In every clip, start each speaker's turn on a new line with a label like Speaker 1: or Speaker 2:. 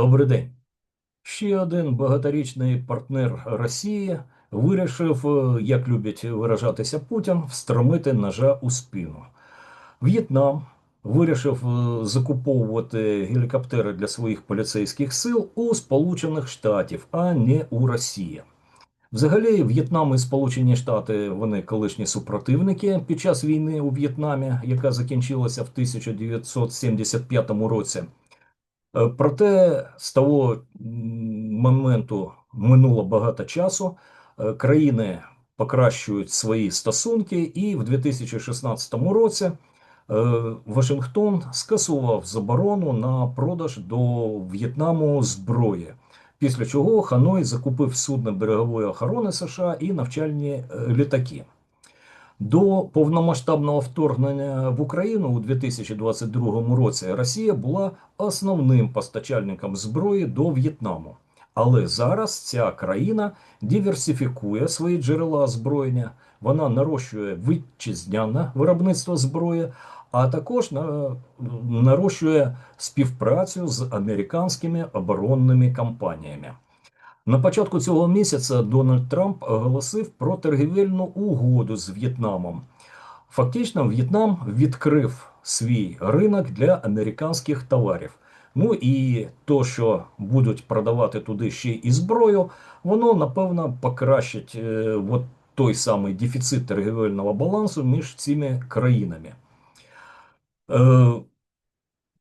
Speaker 1: Добрий день. Ще один багаторічний партнер Росії вирішив, е, як любить виражатися Путін, встромити ножа у спину. В'єтнам вирішив е, закуповувати гелікоптери для своїх поліцейських сил у Сполучених Штатів, а не у Росії. Взагалі, В'єтнам і Сполучені Штати вони колишні супротивники під час війни у В'єтнамі, яка закінчилася в 1975 році. Е, Проте з того моменту минуло багато часу. Е, Країни покращують свої стосунки, і в 2016 році е, Вашингтон скасував заборону на продаж до В'єтнаму зброї. Після чого Ханой закупив судно берегової охорони США і навчальні літаки. До повномасштабного вторгнення в Україну у 2022 році Росія була основним постачальником зброї до В'єтнаму. Але зараз ця країна диверсифікує свої джерела озброєння, вона нарощує вітчизняне виробництво зброї, а також на- нарощує співпрацю з американськими оборонними компаніями. На початку цього місяця Дональд Трамп оголосив про торгівельну угоду з В'єтнамом. Фактично, В'єтнам відкрив свій ринок для американських товарів. Ну і то, що будуть продавати туди ще і зброю, воно напевно покращить е, от той самий дефіцит торгівельного балансу між цими країнами. Е,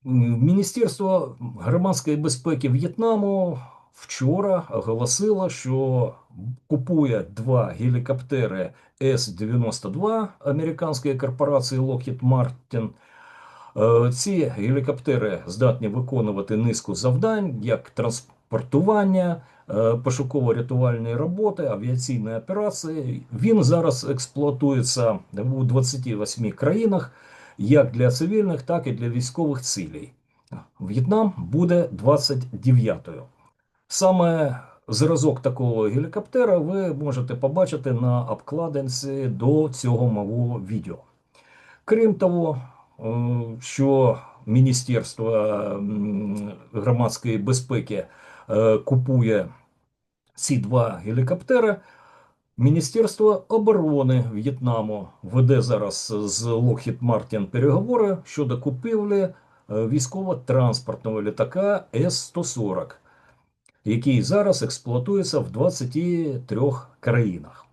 Speaker 1: Міністерство громадської безпеки В'єтнаму вчора оголосило, що купує два гелікоптери С-92 американської корпорації Lockheed Martin. Е, Ці гелікоптери здатні виконувати низку завдань, як транспортування, е, пошуково-рятувальні роботи, авіаційні операції. Він зараз експлуатується у 28 країнах, як для цивільних, так і для військових цілей. В'єтнам буде 29-ю. Саме зразок такого гелікоптера ви можете побачити на обкладинці до цього мого відео. Крім того, е, що Міністерство громадської безпеки е, купує ці два гелікоптери, Міністерство оборони В'єтнаму веде зараз з Lockheed Martin переговори щодо купівлі е, військово-транспортного літака С-140, який зараз експлуатується в 23 країнах.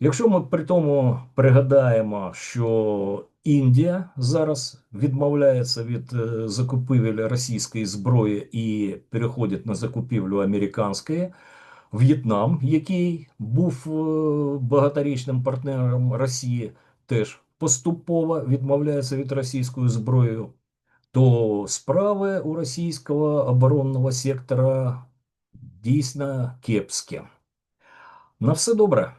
Speaker 1: Якщо ми при тому пригадаємо, що Індія зараз відмовляється від е, закупівель російської зброї і переходить на закупівлю американської, В'єтнам, який був е, багаторічним партнером Росії, теж поступово відмовляється від російської зброї, то справи у російського оборонного сектора дійсно кепське. На все добре.